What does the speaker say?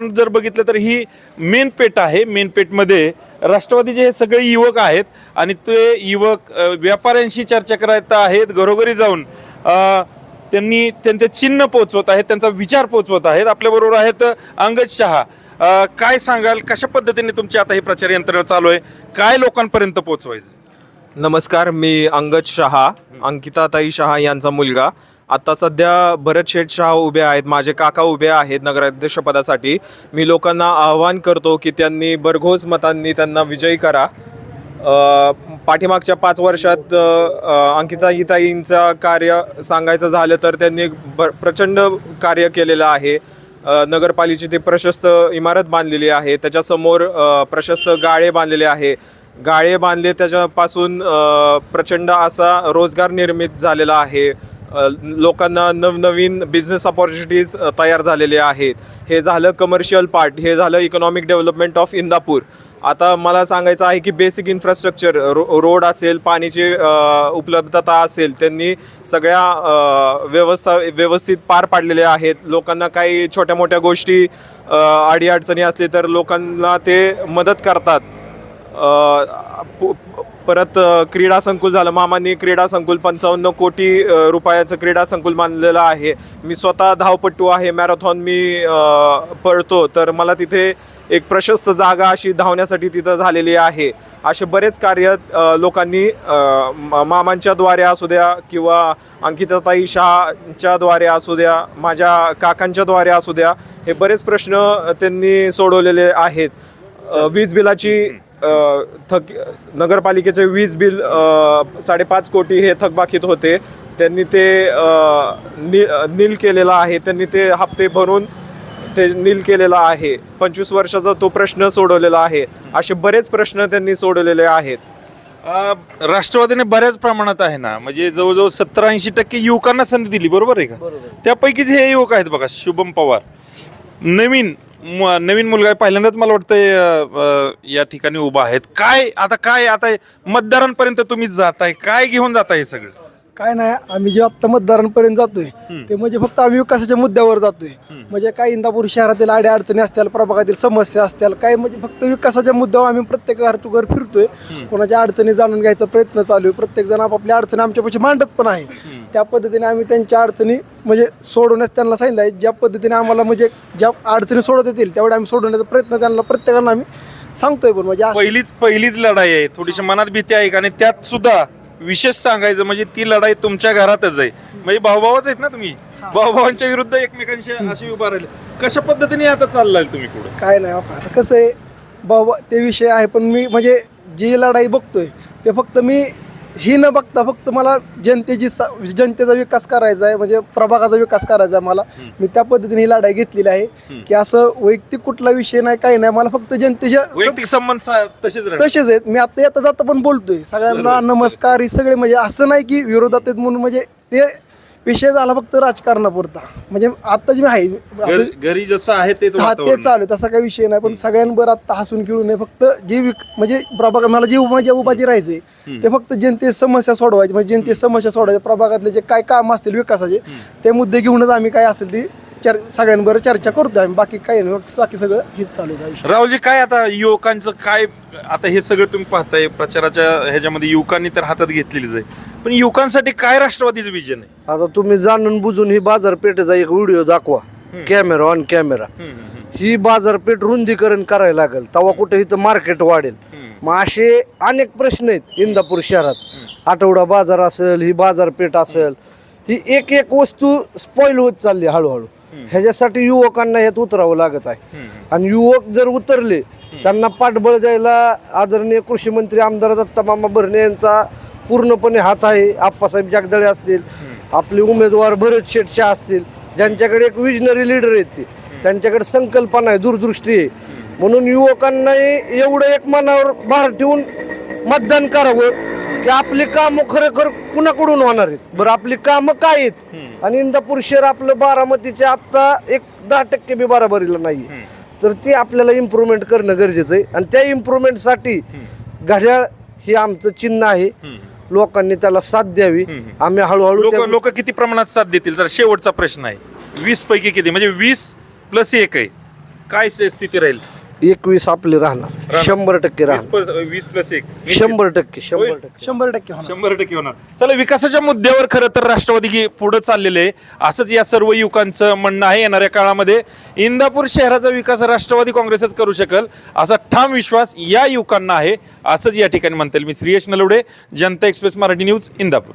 जर बघितलं तर ही मेन पेट आहे. मेनपेठमध्ये राष्ट्रवादीचे हे सगळे युवक आहेत आणि ते युवक व्यापाऱ्यांशी चर्चा करत आहेत घरोघरी जाऊन त्यांनी त्यांचे चिन्ह पोचवत आहेत त्यांचा विचार पोचवत आहेत. आपल्याबरोबर आहेत अंगद शहा. काय सांगाल? कशा पद्धतीने तुमची आता ही प्रचार यंत्रणा चालू आहे? काय लोकांपर्यंत पोचवायचं? नमस्कार मी अंगद शहा अंकिताताई शहा यांचा मुलगा. आता सध्या भरत शेठ उभे आहेत माझे काका उभे आहेत नगराध्यक्षपदासाठी. मी लोकांना आवाहन करतो की त्यांनी भरघोस मतांनी त्यांना विजयी करा. पाठीमागच्या पाच वर्षात अंकिता अ, कार्य सांगायचं झालं तर त्यांनी ब प्रचंड कार्य केलेलं आहे. नगरपालिकेची ते प्रशस्त इमारत बांधलेली आहे. त्याच्यासमोर प्रशस्त गाळे बांधलेले आहे. गाळे बांधले त्याच्यापासून प्रचंड असा रोजगार निर्मित झालेला आहे. लोकांना नवनवीन बिझनेस अपॉर्च्युनिटीज तयार झालेले आहेत. हे झालं कमर्शियल पार्ट हे झालं इकॉनॉमिक डेव्हलपमेंट ऑफ इंदापूर. आता मला सांगायचं आहे की बेसिक इन्फ्रास्ट्रक्चर रो रोड असेल पाण्याची उपलब्धता असेल त्यांनी सगळ्या व्यवस्था व्यवस्थित पार पाडलेल्या आहेत. लोकांना काही छोट्या मोठ्या गोष्टी अडीअडचणी असली तर लोकांना ते मदत करतात. परत क्रीडा संकुल झालं. मामांनी क्रीडा संकुल पंचावन्न कोटी रुपयाचं क्रीडा संकुल बांधलेलं आहे. मी स्वतः धावपट्टू आहे. मॅरेथॉन मी पळतो. तर मला तिथे एक प्रशस्त जागा अशी धावण्यासाठी तिथं झालेली आहे. असे बरेच कार्य लोकांनी मा- मामांच्या द्वारे असू द्या किंवा अंकिताताई शहाच्या द्वारे असू द्या माझ्या काकांच्या द्वारे असू द्या हे बरेच प्रश्न त्यांनी सोडवलेले आहेत. वीज बिलाची थक नगरपालिकेचे वीज बिल साडेपाच कोटी हे थकबाकीत होते. त्यांनी ते नि नील केलेलं आहे. त्यांनी ते हप्ते भरून ते नील केलेलं आहे. पंचवीस वर्षाचा तो प्रश्न सोडवलेला आहे. असे बरेच प्रश्न त्यांनी सोडवलेले आहेत. राष्ट्रवादीने बऱ्याच प्रमाणात आहे ना म्हणजे जवळजवळ सत्तर ऐंशी टक्के युवकांना संधी दिली बरोबर आहे का? त्यापैकीच हे युवक आहेत बघा शुभम पवार. नवीन म- नवीन मुलगा आहे पहिल्यांदाच मला वाटतंय अ, अ, या ठिकाणी उभा आहेत. काय आता काय आता मतदारांपर्यंत तुम्ही जाताय काय घेऊन जाताय हे सगळं? काय नाही आम्ही जे आत्ता मतदारांपर्यंत जातोय ते म्हणजे फक्त आम्ही विकासाच्या मुद्द्यावर जातोय. म्हणजे काय इंदापूर शहरातील आड्या अडचणी असतील प्रभागातील समस्या असतील काय म्हणजे फक्त विकासाच्या मुद्द्यावर आम्ही प्रत्येक घर टू घर फिरतोय. कोणाच्या अडचणी जाणून घ्यायचा प्रयत्न चालू आहे. प्रत्येक जण आपापल्या अडचणी आमच्यापाशी मांडत पण आहे. त्या पद्धतीने आम्ही त्यांच्या अडचणी म्हणजे सोडवण्यास त्यांना सांगितलं आहे. ज्या पद्धतीने आम्हाला म्हणजे ज्या अडचणी सोडवता येतील तेवढ्या आम्ही सोडवण्याचा प्रयत्न त्यांना प्रत्येकांना आम्ही सांगतोय पण म्हणजे पहिलीच पहिलीच लढाई आहे. थोडीशी मनात भीती आहे का आणि त्यात सुद्धा विशेष सांगायचं म्हणजे ती लढाई तुमच्या घरातच आहे. म्हणजे भाऊभावच आहेत ना तुम्ही? भाऊभावांच्या विरुद्ध एकमेकांशी अशी उभा राहिले. कशा पद्धतीने आता चाललाय तुम्ही पुढे? काय नाही बाबा. आता कसं आहे बाबा ते विषय आहे पण मी म्हणजे जी लढाई बघतोय ते फक्त मी ही न बघता फक्त मला जनतेची सा- जनतेचा विकास करायचा आहे म्हणजे प्रभागाचा विकास करायचा आहे मला. मी त्या पद्धतीने ही लढाई घेतलेली आहे की असं वैयक्तिक कुठला विषय नाही काही नाही. मला फक्त जनतेच्या वैयक्तिक संबंध सा- तसेच राहणार. तसेच आहेत. मी आता येता जाता पण बोलतोय. सगळ्यांना नमस्कार हे सगळे म्हणजे असं नाही की विरोधात आहेत म्हणून म्हणजे ते विषय झाला फक्त राजकारणापुरता. म्हणजे आता जे मी आहे असं घर- घरी जसं आहे तेच हा ते वातावरण. चालू आहे, तसा काही विषय नाही पण सगळ्यांवर आता हसून खेळून नाही फक्त जे विक- म्हणजे प्रभाग मला जे माझ्या उपाधी राहायचे ते फक्त जनते समस्या सोडवायची. म्हणजे जनते समस्या सोडवायच्या प्रभागातले जे काय काम असतील विकासाचे ते मुद्दे घेऊनच आम्ही काय असेल ती चर सगळ्यांबरोबर चर्चा करतो आम्ही. बाकी काही नाही. बाकी सगळं हेच चालू आहे. राहुलजी काय आता युवकांचं काय आता हे सगळं तुम्ही पाहताय प्रचाराच्या ह्याच्यामध्ये युवकांनी तर हातात घेतलेलीच आहे. पण युवकांसाठी काय राष्ट्रवादीचं विजन आहे? आता तुम्ही जाणून बुजून ही बाजारपेठेचा एक व्हिडिओ दाखवा. कॅमेरा ऑन कॅमेरा ही बाजारपेठ रुंदीकरण करायला लागेल तेव्हा कुठे इथं मार्केट वाढेल. मग असे अनेक प्रश्न आहेत इंदापूर शहरात. आठवडा बाजार असेल ही बाजारपेठ असेल ही एक एक वस्तू स्पॉइल होत चालली हळूहळू. ह्याच्यासाठी युवकांना ह्यात उतरावं लागत आहे. आणि युवक जर उतरले त्यांना पाठबळ द्यायला आदरणीय कृषी मंत्री आमदार दत्ता मामा भरणे यांचा पूर्णपणे हात आहे आप्पासाहेब जगदळे असतील आपले उमेदवार भरत शेटशा असतील ज्यांच्याकडे एक विजनरी लीडर आहेत ते. त्यांच्याकडे संकल्पना आहे दूरदृष्टी आहे. म्हणून युवकांना एवढं एक मनावर भार ठेवून मतदान करावं की आपली कामं खरेखर कुणाकडून होणार आहेत? बरं आपली कामं काय आहेत? आणि इंदापूर शहर आपलं बारामतीचे आत्ता एक दहा टक्के बी बराबरीला नाही तर ते आपल्याला इम्प्रूव्हमेंट करणं गरजेचं आहे. आणि त्या इम्प्रूव्हमेंटसाठी घड्याळ हे आमचं चिन्ह आहे. लोकांनी त्याला साथ द्यावी. आम्ही हळूहळू लोक त्या- लोक किती प्रमाणात साथ देतील? जर शेवटचा प्रश्न आहे. वीस पैकी किती? म्हणजे वीस प्लस एक आहे. काय स- स्थिती राहील? एकवीस आपले राहणार. शंभर टक्के वीस राहणार. प्लस- वीस प्लस एक. शंभर टक्के शंभर. टक्के. शंभर टक्के होणार. शंभर टक्के होणार. चला विकासाच्या मुद्द्यावर खरं तर राष्ट्रवादी पुढे चाललेले आहे. असंच या सर्व युवकांचं म्हणणं आहे येणाऱ्या काळामध्ये इंदापूर शहराचा विकास राष्ट्रवादी काँग्रेसच करू शकेल असा ठाम विश्वास या युवकांना आहे. असंच या ठिकाणी म्हणता येईल. मी श्रीयश नलवडे जनता एक्सप्रेस मराठी न्यूज इंदापूर.